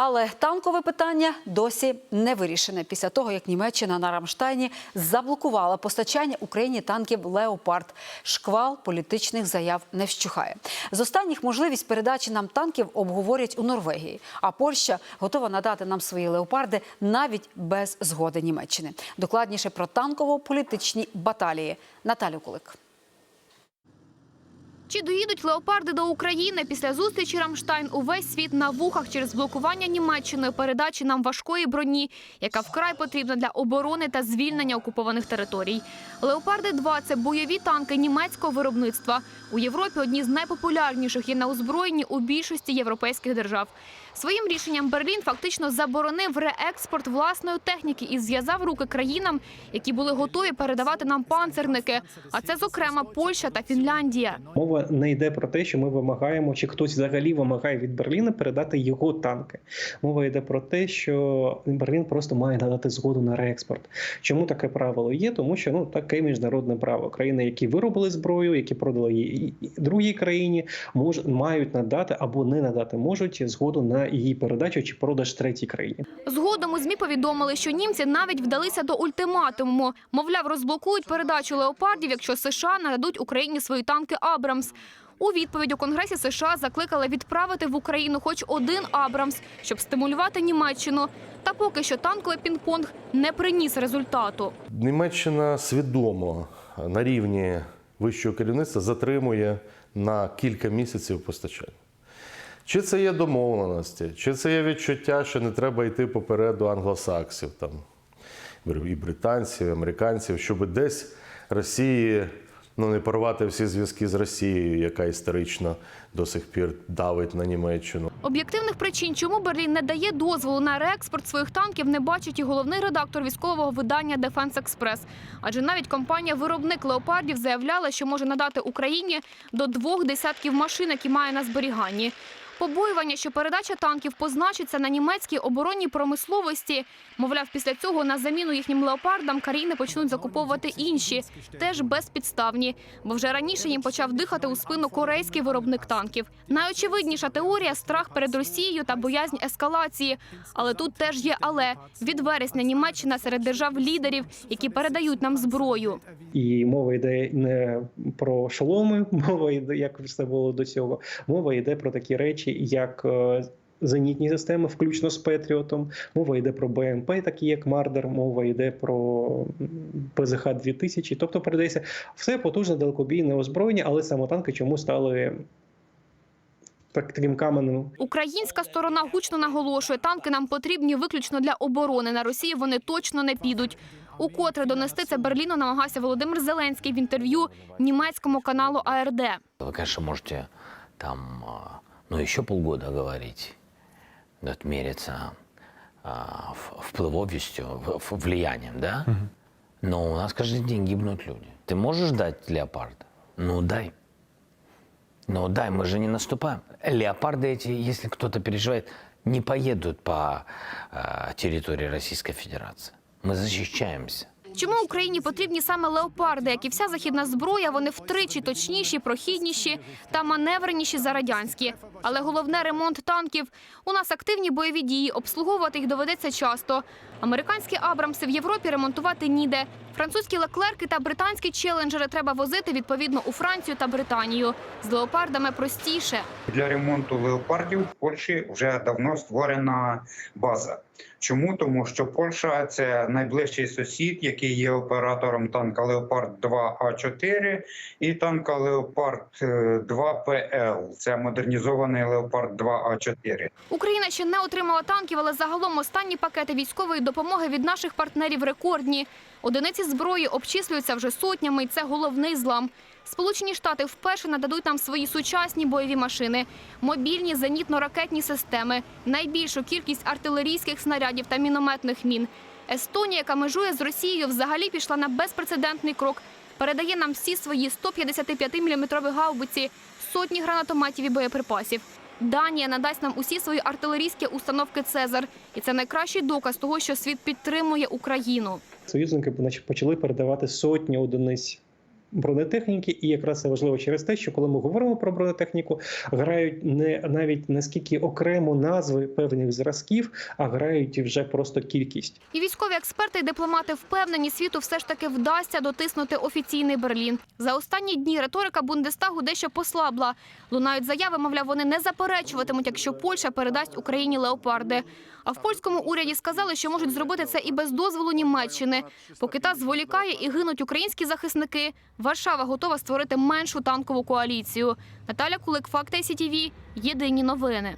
Але танкове питання досі не вирішене після того, як Німеччина на Рамштайні заблокувала постачання Україні танків Леопард. Шквал політичних заяв не вщухає. З останніх можливість передачі нам танків обговорять у Норвегії. А Польща готова надати нам свої леопарди навіть без згоди Німеччини. Докладніше про танково-політичні баталії. Наталю Кулик. Чи доїдуть леопарди до України після зустрічі Рамштайн увесь світ на вухах через блокування Німеччиною передачі нам важкої броні, яка вкрай потрібна для оборони та звільнення окупованих територій. Леопарди 2 це бойові танки німецького виробництва. У Європі одні з найпопулярніших і на озброєнні у більшості європейських держав. Своїм рішенням Берлін фактично заборонив реекспорт власної техніки і зв'язав руки країнам, які були готові передавати нам панцерники. А це, зокрема, Польща та Фінляндія. Мова не йде про те, що ми вимагаємо, чи хтось взагалі вимагає від Берліна передати його танки. Мова йде про те, що Берлін просто має надати згоду на реекспорт. Чому таке правило є? Тому що ну таке міжнародне право. Країни, які виробили зброю, які продали її другій країні, мож, мають надати або не надати можуть згоду на її передачу чи продаж третій країні. Згодом у ЗМІ повідомили, що німці навіть вдалися до ультиматуму. Мовляв, розблокують передачу леопардів, якщо США нададуть Україні свої танки Абрамс. У відповідь у Конгресі США закликали відправити в Україну хоч один Абрамс, щоб стимулювати Німеччину. Та поки що танковий пінг-понг не приніс результату. Німеччина свідомо на рівні вищого керівництва затримує на кілька місяців постачання. Чи це є домовленості, чи це є відчуття, що не треба йти попереду англосаксів, там, і британців, і американців, щоб десь Росії ну, не порвати всі зв'язки з Росією, яка історично до сих пір давить на Німеччину. Об'єктивних причин, чому Берлін не дає дозволу на реекспорт своїх танків, не бачить і головний редактор військового видання Дефенс Експрес. Адже навіть компанія-виробник леопардів заявляла, що може надати Україні до двох десятків машин, які має на зберіганні. Побоювання, що передача танків позначиться на німецькій оборонній промисловості. Мовляв, після цього на заміну їхнім леопардам країни почнуть закуповувати інші, теж безпідставні. Бо вже раніше їм почав дихати у спину корейський виробник танків. Найочевидніша теорія страх перед Росією та боязнь ескалації. Але тут теж є але від вересня Німеччина серед держав-лідерів, які передають нам зброю. І мова йде не про шоломи, мова йде, як все було до цього. Мова йде про такі речі, як е, зенітні системи, включно з Петріотом. Мова йде про БМП, такі як Мардер, мова йде про ПЗХ 2000 Тобто передається все потужне далекобійне озброєння, але саме танки чому стали так, таким каменем Українська сторона гучно наголошує, танки нам потрібні виключно для оборони. На Росію вони точно не підуть. Укотре донести це Берліну намагався Володимир Зеленський в інтерв'ю німецькому каналу АРД. Вы, конечно, можете там, а, ну, еще полгода говорить, вот, мериться а, в- впливовістю, в- влиянием, да? Но у нас каждый день гибнут люди. Ты можешь дать леопард? Ну, дай. Ну, дай, мы же не наступаем. Леопарды эти, если кто-то переживает, не поедут по а, территории Российской Федерации. Мы защищаемся. Чому Україні потрібні саме леопарди, як і вся західна зброя, вони втричі точніші, прохідніші та маневреніші за радянські. Але головне ремонт танків. У нас активні бойові дії, обслуговувати їх доведеться часто. Американські Абрамси в Європі ремонтувати ніде. Французькі леклерки та британські челенджери треба возити відповідно у Францію та Британію. З леопардами простіше. Для ремонту леопардів в Польщі вже давно створена база. Чому? Тому що Польща це найближчий сусід, який є оператором танка Леопард 2 А4 і танка Леопард 2 ПЛ. Це модернізований Леопард 2 А4. Україна ще не отримала танків, але загалом останні пакети військової допомоги від наших партнерів рекордні. Одиниці зброї обчислюються вже сотнями, і це головний злам. Сполучені Штати вперше нададуть нам свої сучасні бойові машини, мобільні зенітно-ракетні системи, найбільшу кількість артилерійських снарядів та мінометних мін. Естонія, яка межує з Росією, взагалі пішла на безпрецедентний крок. Передає нам всі свої 155-мм гаубиці, сотні гранатометів і боєприпасів. Данія надасть нам усі свої артилерійські установки Цезар, і це найкращий доказ того, що світ підтримує Україну. Союзники почали передавати сотні одиниць. Бронетехніки, і якраз це важливо через те, що коли ми говоримо про бронетехніку, грають не навіть не скільки окремо назви певних зразків, а грають вже просто кількість. І військові експерти і дипломати впевнені, світу все ж таки вдасться дотиснути офіційний Берлін. За останні дні риторика Бундестагу дещо послабла. Лунають заяви, мовляв, вони не заперечуватимуть, якщо Польща передасть Україні леопарди. А в польському уряді сказали, що можуть зробити це і без дозволу Німеччини. Поки та зволікає і гинуть українські захисники, Варшава готова створити меншу танкову коаліцію. Наталя Кулик, Факти СІТІВІ. Єдині новини.